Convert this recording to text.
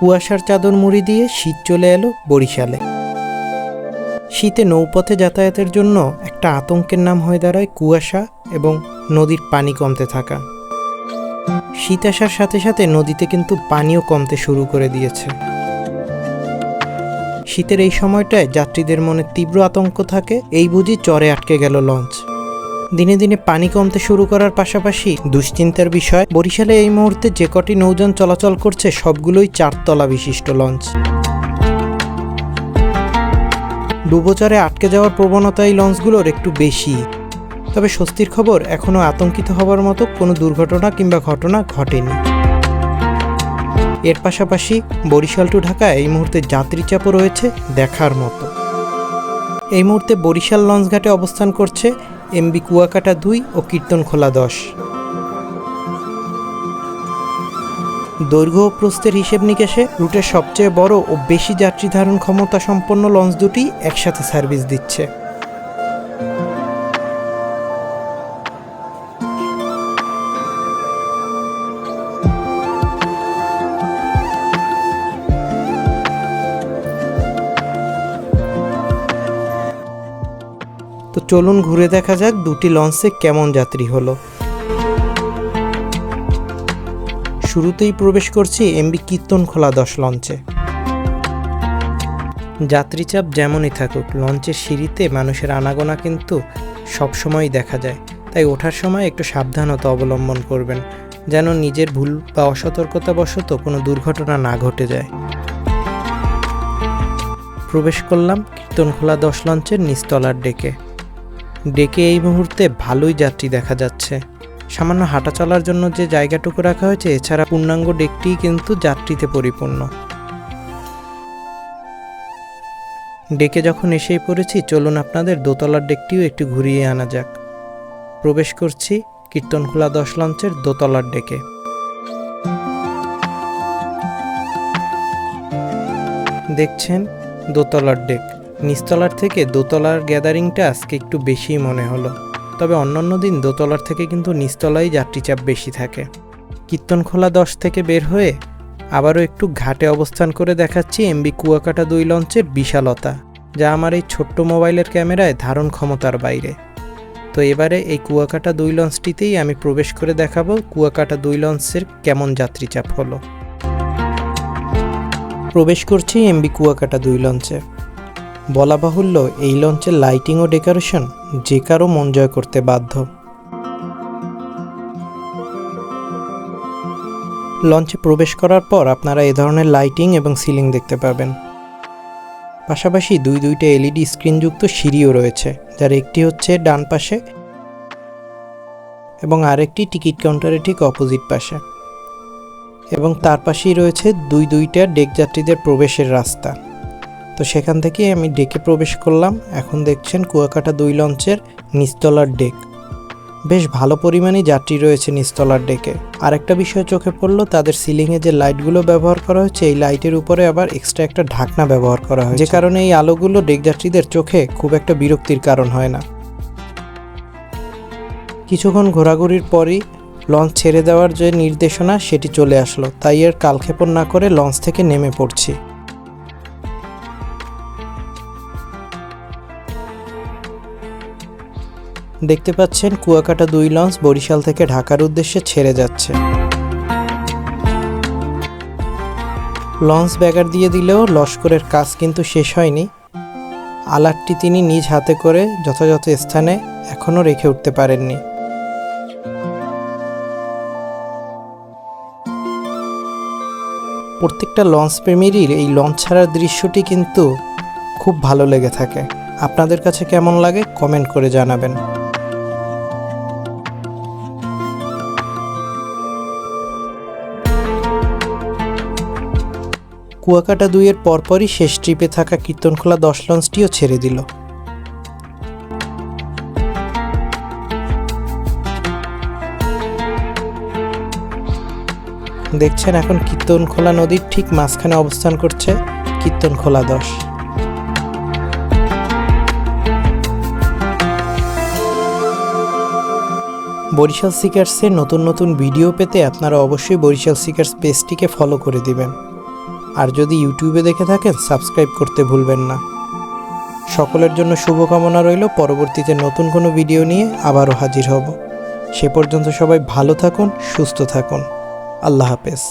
কুয়াশার চাদর মুড়ি দিয়ে শীত চলে এলো বরিশালে। শীতে নৌপথে যাতায়াতের জন্য একটা আতঙ্কের নাম হয়ে দাঁড়ায় কুয়াশা এবং নদীর পানি কমতে থাকা। শীত আসার সাথে সাথে নদীতে কিন্তু পানিও কমতে শুরু করে দিয়েছে। শীতের এই সময়টায় যাত্রীদের মনে তীব্র আতঙ্ক থাকে, এই বুঝি চরে আটকে গেল লঞ্চ। দিনে দিনে পানি কমতে শুরু করার পাশাপাশি দুশ্চিন্তার বিষয়, বরিশালে এই মুহূর্তে যে কটি নৌযান চলাচল করছে, সবগুলোই চারতলা বিশিষ্ট লঞ্চ। ডুবোচরে আটকে যাওয়ার প্রবণতা এই লঞ্চগুলোর একটু বেশি। তবে স্বস্তির খবর, এখনও আতঙ্কিত হবার মতো কোনো দুর্ঘটনা কিংবা ঘটনা ঘটেনি। এর পাশাপাশি বরিশাল টু ঢাকা এই মুহূর্তে যাত্রী চাপও রয়েছে দেখার মতো। এই মুহূর্তে বরিশাল লঞ্চঘাটে অবস্থান করছে এমবি কুয়াকাটা দুই ও কীর্তন খোলা দশ। দৈর্ঘ্য প্রস্থের হিসেব নিকেশে রুটের সবচেয়ে বড় ও বেশি যাত্রী ধারণ ক্ষমতা সম্পন্ন লঞ্চ দুটি একসাথে সার্ভিস দিচ্ছে। চলুন ঘুরে দেখা যাক দুটি লঞ্চে কেমন যাত্রী হলো। শুরুতেই প্রবেশ করছি এমবি কীর্তন খোলা দশ লঞ্চে। যাত্রীচাপ যেমনই থাকুক, লঞ্চের সিঁড়িতে মানুষের আনাগোনা কিন্তু সবসময়ই দেখা যায়। তাই ওঠার সময় একটু সাবধানতা অবলম্বন করবেন, যেন নিজের ভুল বা অসতর্কতাবশত কোনো দুর্ঘটনা না ঘটে যায়। প্রবেশ করলাম কীর্তনখোলা দশ লঞ্চের নিচতলার ডেকে। ডেকে এই মুহূর্তে ভালোই যাত্রী দেখা যাচ্ছে। সামান্য হাঁটা চলার জন্য যে জায়গাটুকু রাখা হয়েছে, এছাড়া পূর্ণাঙ্গ ডেকটি কিন্তু যাত্রীতে পরিপূর্ণ। ডেকে যখন এসেই পড়েছি, চলুন আপনাদের দোতলার ডেকটিও একটু ঘুরিয়ে আনা যাক। প্রবেশ করছি কীর্তনখোলা দশ লঞ্চের দোতলার ডেকে। দেখছেন দোতলার ডেক। নিচতলার থেকে দোতলার গ্যাদারিংটা আজকে একটু বেশিই মনে হলো। তবে অন্যান্য দিন দোতলার থেকে কিন্তু নিচতলায় যাত্রীচাপ বেশি থাকে। কীর্তনখোলা দশ থেকে বের হয়ে আবারও একটু ঘাটে অবস্থান করে দেখাচ্ছি এমবি কুয়াকাটা দুই লঞ্চের বিশালতা, যা আমার এই ছোট্ট মোবাইলের ক্যামেরায় ধারণ ক্ষমতার বাইরে। তো এবারে এই কুয়াকাটা দুই লঞ্চটিতেই আমি প্রবেশ করে দেখাবো কুয়াকাটা দুই লঞ্চের কেমন যাত্রীচাপ হলো। প্রবেশ করছি এমবি কুয়াকাটা দুই লঞ্চে। বলা বাহুল্য এই লঞ্চের লাইটিং ও ডেকোরেশন যে কারও মন জয় করতে বাধ্য। লঞ্চে প্রবেশ করার পর আপনারা এ ধরনের লাইটিং এবং সিলিং দেখতে পাবেন। পাশাপাশি দুই দুইটা এলইডি স্ক্রিনযুক্ত সিঁড়িও রয়েছে, যার একটি হচ্ছে ডান পাশে এবং আরেকটি টিকিট কাউন্টারের ঠিক অপোজিট পাশে। এবং তার পাশেই রয়েছে দুই দুইটা ডেক যাত্রীদের প্রবেশের রাস্তা। তো সেখান থেকে আমি ডেকে প্রবেশ করলাম। এখন দেখছেন কুয়াকাটা দুই লঞ্চের নিচতলার ডেক। বেশ ভালো পরিমাণে যাত্রী রয়েছে নিচতলার ডেকে। আরেকটা বিষয় চোখে পড়ল, তাদের সিলিংয়ে যে লাইটগুলো ব্যবহার করা হয়েছে, এই লাইটের উপরে আবার এক্সট্রা একটা ঢাকনা ব্যবহার করা হয় যে কারণে এই আলোগুলো ডেক যাত্রীদের চোখে খুব একটা বিরক্তির কারণ হয় না। কিছুক্ষণ ঘোরাঘুরির পরই লঞ্চ ছেড়ে দেওয়ার যে নির্দেশনা, সেটি চলে আসলো। তাই এর কালক্ষেপণ না করে লঞ্চ থেকে নেমে পড়ছি। দেখতে পাচ্ছেন কুয়াকাটা দুই লঞ্চ বরিশাল থেকে ঢাকার উদ্দেশ্যে ছেড়ে যাচ্ছে। লঞ্চ ব্যাগার দিয়ে দিলেও লস্করের কাজ কিন্তু শেষ হয়নি। আলারটি তিনি নিজ হাতে করে যথাযথ স্থানে এখনও রেখে উঠতে পারেননি। প্রত্যেকটা লঞ্চ প্রেমীরই এই লঞ্চ ছাড়ার দৃশ্যটি কিন্তু খুব ভালো লেগে থাকে। আপনাদের কাছে কেমন লাগে কমেন্ট করে জানাবেন। কুয়াকাটা দুইয়ের পরপরই শেষ ট্রিপে থাকা কীর্তনখোলা দশ লঞ্চটিও ছেড়ে দিল। দেখছেন এখন কীর্তনখোলা নদীর ঠিক মাঝখানে অবস্থান করছে কীর্তনখোলা দশ। বরিশাল সিকার্সের নতুন নতুন ভিডিও পেতে আপনারা অবশ্যই বরিশাল সিকার্স পেজটিকে ফলো করে দিবেন। আর যদি ইউটিউবে দেখে থাকেন, সাবস্ক্রাইব করতে ভুলবেন না। সকলের জন্য শুভকামনা রইল। পরবর্তীতে নতুন কোনো ভিডিও নিয়ে আবারও হাজির হব। সে পর্যন্ত সবাই ভালো থাকুন, সুস্থ থাকুন। আল্লাহ হাফেজ।